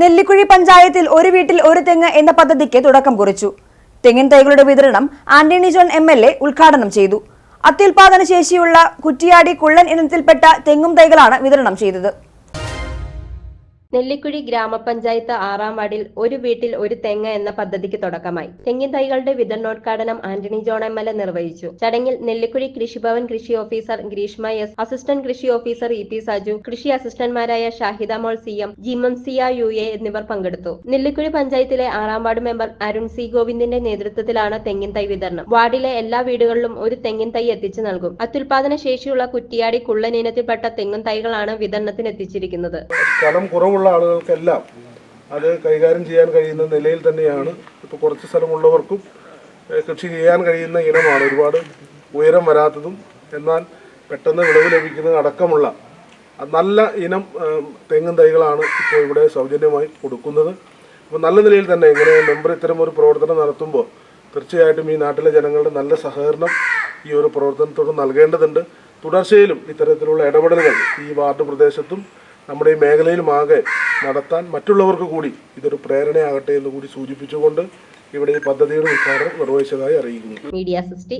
നെല്ലിക്കുഴി പഞ്ചായത്തിൽ ഒരു വീട്ടിൽ ഒരു തെങ്ങ് എന്ന പദ്ധതിക്ക് തുടക്കം കുറിച്ചു. തെങ്ങിൻ തൈകളുടെ വിതരണം Antony John M L A ഉദ്ഘാടനം ചെയ്തു. അത്യുൽപാദന ശേഷിയുള്ള കുറ്റിയാടി കുള്ളൻ ഇനത്തിൽപ്പെട്ട തെങ്ങും തൈകളാണ് വിതരണം ചെയ്തത്. നെല്ലിക്കുഴി ഗ്രാമപഞ്ചായത്ത് ആറാം വാർഡിൽ ഒരു വീട്ടിൽ ഒരു തെങ്ങ് എന്ന പദ്ധതിക്ക് തുടക്കമായി. തെങ്ങിൻ തൈകളുടെ വിതരണോദ്ഘാടനം Antony John M L A നിർവഹിച്ചു. ചടങ്ങിൽ നെല്ലിക്കുഴി കൃഷിഭവൻ കൃഷി ഓഫീസർ ഗ്രീഷ്മ എസ് അസിസ്റ്റന്റ് കൃഷി ഓഫീസർ ഇ പി സാജു കൃഷി അസിസ്റ്റന്റ്മാരായ Shahida Mol C M Jimamsiya U A എന്നിവർ പങ്കെടുത്തു. നെല്ലിക്കുഴി പഞ്ചായത്തിലെ ആറാം വാർഡ് മെമ്പർ അരുൺ സി ഗോവിന്ദിന്റെ നേതൃത്വത്തിലാണ് തെങ്ങിൻ തൈ വിതരണം. വാർഡിലെ എല്ലാ വീടുകളിലും ഒരു തെങ്ങിൻ തൈ എത്തിച്ചു നൽകും. അത്യുൽപാദന ശേഷിയുള്ള കുറ്റിയാടി കുള്ളൻ ഇനത്തിൽപ്പെട്ട തെങ്ങും തൈകളാണ് വിതരണത്തിന് എത്തിച്ചിരിക്കുന്നത് കുറവുള്ള ആളുകൾക്കെല്ലാം അത് കൈകാര്യം ചെയ്യാൻ കഴിയുന്ന നിലയിൽ തന്നെയാണ് ഇപ്പോൾ കുറച്ച് സ്ഥലമുള്ളവർക്കും കൃഷി ചെയ്യാൻ കഴിയുന്ന ഇനമാണ് ഒരുപാട് ഉയരം വരാത്തതും എന്നാൽ പെട്ടെന്ന് വിളവ് ലഭിക്കുന്നത് അടക്കമുള്ള നല്ല ഇനം തെങ്ങും തൈകളാണ് ഇപ്പോൾ ഇവിടെ സൗജന്യമായി കൊടുക്കുന്നത്. അപ്പോൾ നല്ല നിലയിൽ തന്നെ ഇങ്ങനെ മെമ്പർ ഇത്തരം ഒരു പ്രവർത്തനം നടത്തുമ്പോൾ തീർച്ചയായിട്ടും ഈ നാട്ടിലെ ജനങ്ങളുടെ നല്ല സഹകരണം ഈ ഒരു പ്രവർത്തനത്തോട് നൽകേണ്ടതുണ്ട്. തുടർച്ചയിലും ഇത്തരത്തിലുള്ള ഇടപെടലുകൾ ഈ വാർഡ് പ്രദേശത്തും നമ്മുടെ ഈ മേഖലയിലുമാകെ നടത്താൻ മറ്റുള്ളവർക്ക് കൂടി ഇതൊരു പ്രേരണയാകട്ടെ എന്ന് കൂടി സൂചിപ്പിച്ചുകൊണ്ട് ഇവിടെ ഈ പദ്ധതിയുടെ ഉദ്ഘാടനം നിർവഹിച്ചതായി അറിയിക്കുന്നു. Media sixty